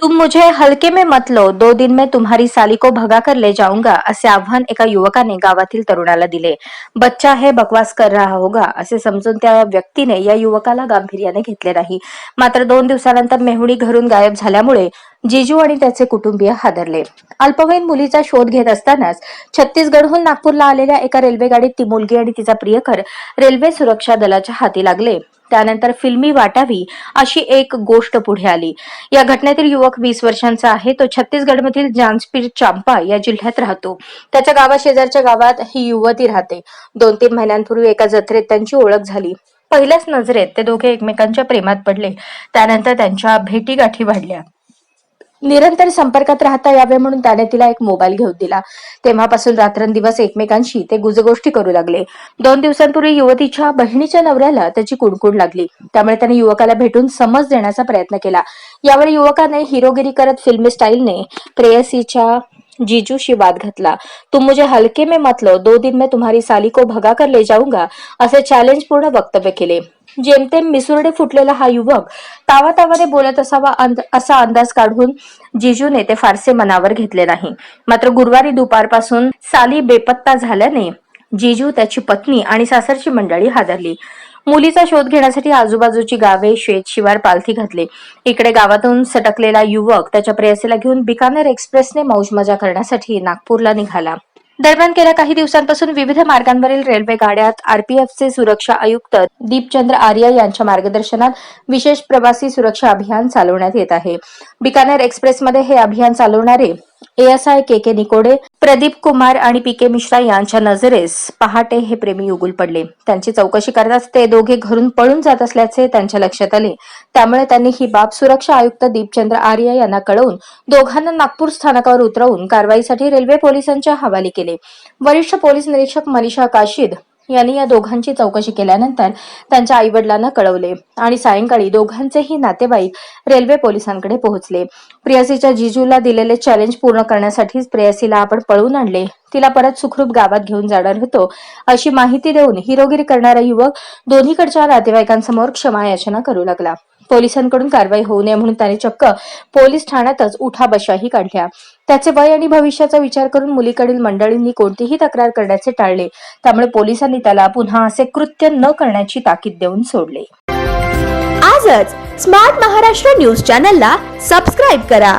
तुम मुझे हलके में मत लो दो दिन में तुम्हारी साली को भगा कर ले जाऊंगा असे आव्हान एका युवकाने गावातील तरुणाला दिले. बच्चा हे बकवास कर रहा होगा असे समजून त्या व्यक्तीने या युवकाला गांभीर्याने घेतले नाही. मात्र दोन दिवसानंतर मेहुणी घरून गायब झाल्यामुळे जिजू आणि त्याचे कुटुंबीय हादरले. अल्पवयीन मुलीचा शोध घेत असतानाच छत्तीसगडहून नागपूरला आलेल्या एका रेल्वे गाडीत ती मुलगी आणि तिचा प्रियकर रेल्वे सुरक्षा दलाच्या हाती लागले. त्यानंतर फिल्मी वाटावी अशी एक गोष्ट पुढे आली. या घटनेतील युवक वीस वर्षांचा आहे. तो छत्तीसगडमधील जांजपीर चांपा या जिल्ह्यात राहतो. त्याच्या गावाशेजारच्या गावात ही युवती राहते. दोन तीन महिन्यांपूर्वी एका जत्रेत त्यांची ओळख झाली. पहिल्याच नजरेत ते दोघे एकमेकांच्या प्रेमात पडले. त्यानंतर त्यांच्या भेटीगाठी वाढल्या. निरंतर संपर्कात राहता यावे म्हणून त्याने तिला एक मोबाईल घेऊन दिला. तेव्हापासून रात्रंदिवस एकमेकांशी ते गुजगोष्टी करू लागले. दोन दिवसांपूर्वी युवतीच्या बहिणीच्या नवऱ्याला त्याची कुणकुण लागली. त्यामुळे त्याने युवकाला भेटून समज देण्याचा प्रयत्न केला. यावेळी युवकाने हिरोगिरी करत फिल्मी स्टाईलने प्रेयसीच्या जीजूशी वाद घातला. तुम मुझे हलके में मत लो दो दिन में तुम्हारी साली को भगा कर ले जाऊंगा असे चॅलेंज पूर्ण वक्तव्य केले. जेमतेम मिसुरडे फुटलेला हा युवक तावातावाने बोलत असावा अंद- असा अंदाज काढून जिजूने ते फारसे मनावर घेतले नाही. मात्र गुरुवारी दुपारपासून साली बेपत्ता झाल्याने जिजू त्याची पत्नी आणि सासरची मंडळी हादरली. मुलीचा शोध घेण्यासाठी आजूबाजूची गावे शेत शिवार पालथी घातले. इकडे गावातून सटकलेला युवक त्याच्या प्रेयसीला घेऊन बिकानेर एक्सप्रेसने मौज मजा करण्यासाठी नागपूरला निघाला. दरम्यान गेल्या काही दिवसांपासून विविध मार्गांवरील रेल्वे गाड्यात आरपीएफचे सुरक्षा आयुक्त दीपचंद्र आर्य यांच्या मार्गदर्शनात विशेष प्रवासी सुरक्षा अभियान चालवण्यात येत आहे. बिकानेर एक्सप्रेसमध्ये हे अभियान चालवणारे ASI K K Nikode Pradeep Kumar आणि पी के मिश्रा यांच्या नजरेस पहाटे हे प्रेमी उगुल पडले. त्यांची चौकशी करताच ते दोघे घरून पळून जात असल्याचे त्यांच्या लक्षात आले. त्यामुळे त्यांनी ही बाब सुरक्षा आयुक्त दीपचंद्र आर्य यांना कळवून दोघांना नागपूर स्थानकावर उतरवून कारवाईसाठी रेल्वे पोलिसांच्या हवाली केले. वरिष्ठ पोलीस निरीक्षक मनीषा काशीद यांनी या दोघांची चौकशी केल्यानंतर त्यांच्या आईवडिलांना कळवले आणि सायंकाळी दोघांचेही नातेवाईक रेल्वे पोलिसांकडे पोहोचले. प्रेयसीच्या जिजूला दिलेले चॅलेंज पूर्ण करण्यासाठीच प्रेयसीला आपण पळवून आणले. तिला परत सुखरूप गावात घेऊन जाणार होतो अशी माहिती देऊन हिरोगिरी करणारा युवक दोन्हीकडच्या नातेवाईकांसमोर क्षमा याचना करू लागला. पोलिसांकडून कारवाई होऊ नये म्हणून त्याने चक्क पोलीस ठाण्यातच उठाबशाही काढल्या. त्याचे वय आणि भविष्याचा विचार करून मुलीकडील मंडळींनी कोणतीही तक्रार करण्याचे टाळले. त्यामुळे पोलिसांनी त्याला पुन्हा असे कृत्य न करण्याची ताकीद देऊन सोडले. आजच स्मार्ट महाराष्ट्र न्यूज चॅनलला सबस्क्राईब करा.